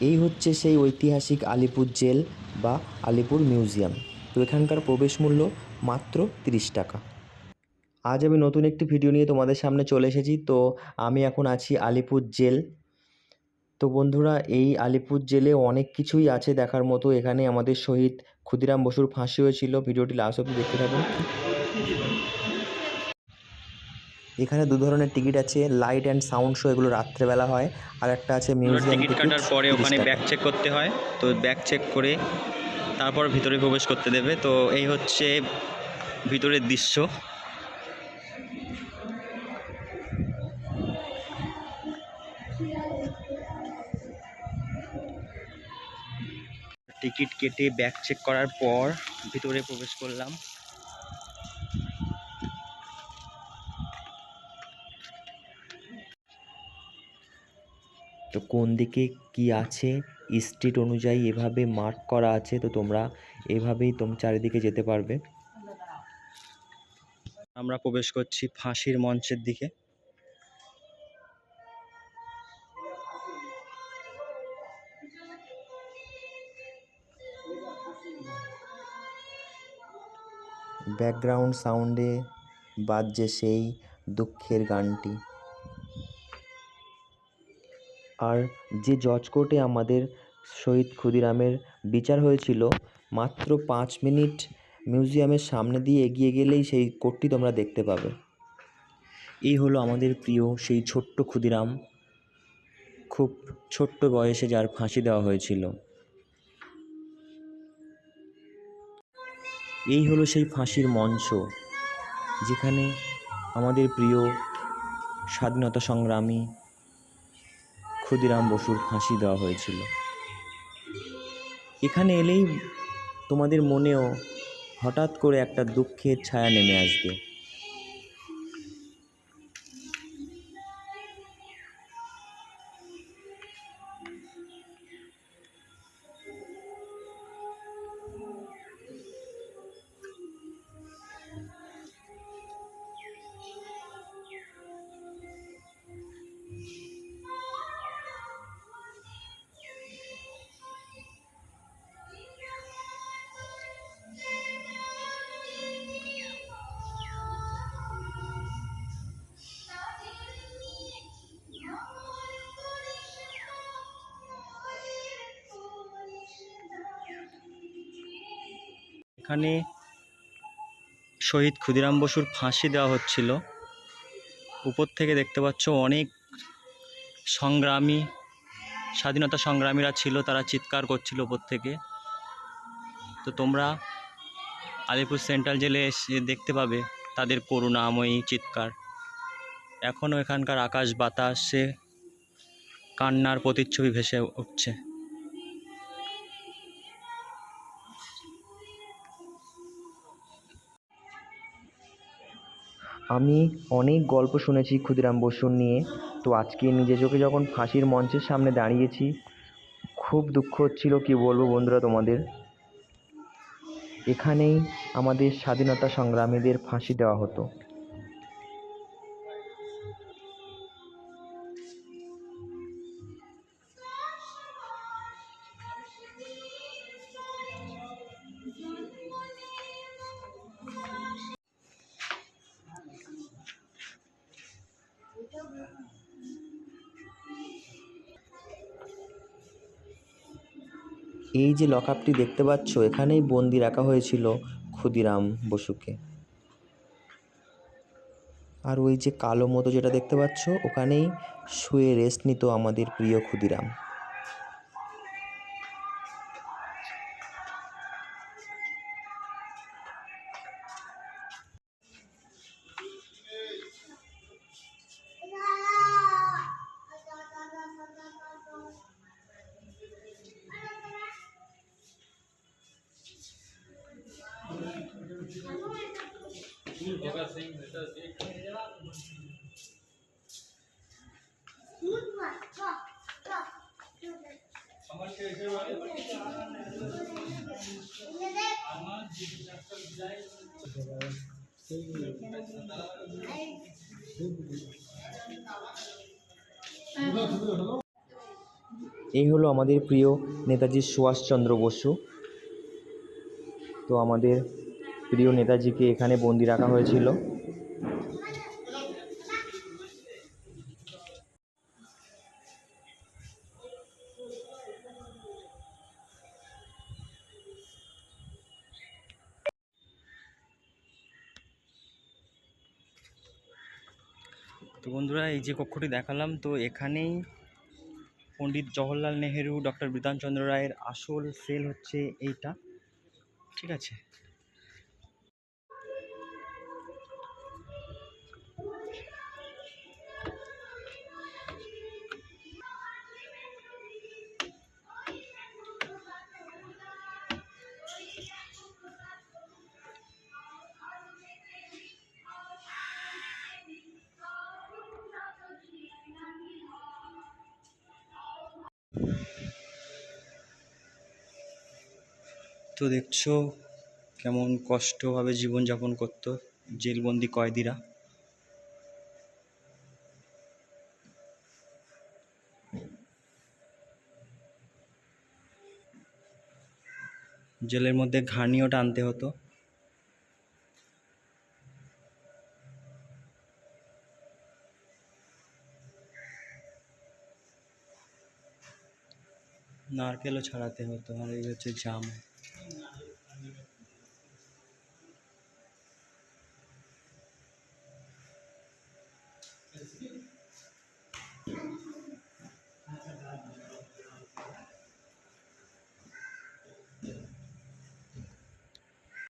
এই হচ্ছে সেই ঐতিহাসিক আলিপুর জেল বা আলিপুর মিউজিয়াম। তো এখানকার প্রবেশ মূল্য মাত্র তিরিশ টাকা। আজ আমি নতুন একটি ভিডিও নিয়ে তোমাদের সামনে চলে এসেছি। তো আমি এখন আছি আলিপুর জেল। তো বন্ধুরা, এই আলিপুর জেলে অনেক কিছুই আছে দেখার মতো। এখানে আমাদের শহীদ ক্ষুদিরাম বসুর ফাঁসি হয়েছিল ভিডিওটি লাস্ট অব্দি দেখতে থাকুন। এখানে দু ধরনের টিকিট আছে লাইট অ্যান্ড সাউন্ড শো এগুলো রাত্রেবেলা হয় আর একটা আছে মিউজিয়াম টিকিট কাটার পরে ওখানে ব্যাগ চেক করতে হয় তো ব্যাগ চেক করে তারপর ভিতরে প্রবেশ করতে দেবে তো এই হচ্ছে ভিতরের দৃশ্য। টিকিট কেটে ব্যাগ চেক করার পর ভিতরে প্রবেশ করলাম। তো কোন দিকে কি আছে? স্ট্রিট অনুযায়ী এভাবে মার্ক করা আছে, তো তোমরা এভাবেই তোম চারিদিকে যেতে পারবে। আমরা প্রবেশ করছি ফাঁসির মঞ্চের দিকে। ব্যাকগ্রাউন্ড সাউন্ডে বাজছে সেই দুঃখের গানটি। আর যে জজ কোর্টে আমাদের শহীদ ক্ষুদিরামের বিচার হয়েছিল, মাত্র পাঁচ মিনিট মিউজিয়ামের সামনে দিয়ে এগিয়ে গেলেই সেই কোর্টটি তোমরা দেখতে পাবে। এই হলো আমাদের প্রিয় সেই ছোট্ট ক্ষুদিরাম। খুব ছোট্ট বয়সে যার ফাঁসি দেওয়া হয়েছিল। এই হলো সেই ফাঁসির মঞ্চ, যেখানে আমাদের প্রিয় স্বাধীনতা সংগ্রামী ক্ষুদিরাম বসুর ফাঁসি দেওয়া হয়েছিল। এখানে এলেই তোমাদের মনেও হঠাৎ করে একটা দুঃখের ছায়া নেমে আসবে। এখানে শহীদ ক্ষুদিরাম বসুর ফাঁসি দেওয়া হচ্ছিল। উপর থেকে দেখতে পাচ্ছ অনেক সংগ্রামী, স্বাধীনতা সংগ্রামীরা ছিল, তারা চিৎকার করছিল উপর থেকে। তো তোমরা আলিপুর সেন্ট্রাল জেলে এসে দেখতে পাবে তাদের করুণাময়ী চিৎকার। এখনও এখানকার আকাশ বাতাসে কান্নার প্রতিচ্ছবি ভেসে উঠছে। আমি অনেক গল্প শুনেছি ক্ষুদিরাম বসুর নিয়ে। তো আজকে নিজে চোখে যখন ফাঁসির মঞ্চের সামনে দাঁড়িয়েছি, খুব দুঃখ হচ্ছিল, কি বলব বন্ধুরা তোমাদের? এখানেই আমাদের স্বাধীনতা সংগ্রামীদের ফাঁসি দেওয়া হতো। এই যে লকআপটি দেখতে পাচ্ছ, এখানেই বন্দি রাখা হয়েছিল ক্ষুদিরাম বসুকে। আর ওই যে কালো মতো যেটা দেখতে পাচ্ছ, ওখানেই শুয়ে রেস্ট নিত আমাদের প্রিয় ক্ষুদিরাম। এই হলো আমাদের প্রিয় নেতাজি সুভাষচন্দ্র বসু। তো আমাদের প্রিয় নেতাজিকে এখানে বন্দি রাখা হয়েছিল। তো বন্ধুরা, এই যে কক্ষটি দেখালাম, তো এখানেই পণ্ডিত জওহরলাল নেহেরু, ডক্টর বিধানচন্দ্র রায়ের আসল সেল হচ্ছে এইটা। ঠিক আছে? তো দেখছ কেমন কষ্টভাবে জীবনযাপন করতো জেলবন্দি কয়েদিরা। জেলের মধ্যে ঘানিও টানতে হতো। নারকেলও ছাড়াতে হতো আর এই হচ্ছে জাম।